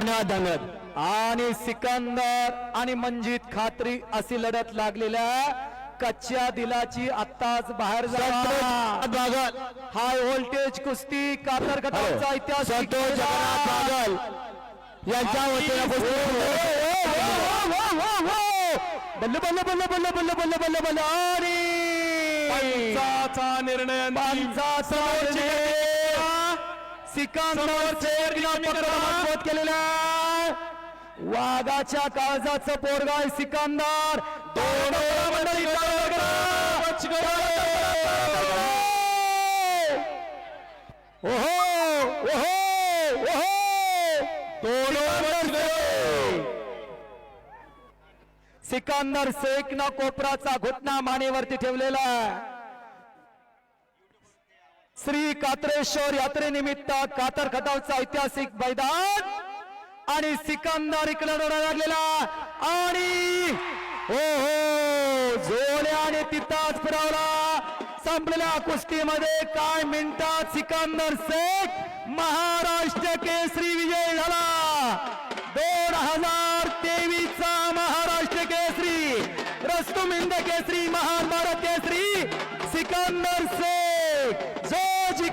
धन्यवाद आणि सिकंदर आणि मंजित खात्री अशी लढत लागलेल्या कच्च्या दिलाची आत्ताच बाहेर बागल. हाय व्होल्टेज कुस्ती कातर कथांचा इतिहास संतोष जगन्नाथ बागल. यांच्या वतीनं बल्ल बल्ल बल्ल बल्ल बल्ल बल्ल बल्ल बल्ल आणि निर्णय. सिकंदर केलेला वाघाच्या काळजाचं पोरगा आहे सिकंदर. दोन ओहो ओहो ओहो. दोन सिकंदर शेखनं कोपराचा घुटना मानेवरती ठेवलेला आहे. श्री कात्रेश्वर यात्रेनिमित्त कातर खटावचा ऐतिहासिक मैदान आणि सिकंदर इकडे लागलेला आणि हो हो जोड्याने तिथंच फिरवला. संपलेल्या कुस्तीमध्ये काय मिनिटात सिकंदर शेख महाराष्ट्र केसरी विजय झाला. दोन हजार तेवीस चा महाराष्ट्र केसरी रस्तुमिंद केसरी महान भारत केसरी सिकंदर शेख Zodica!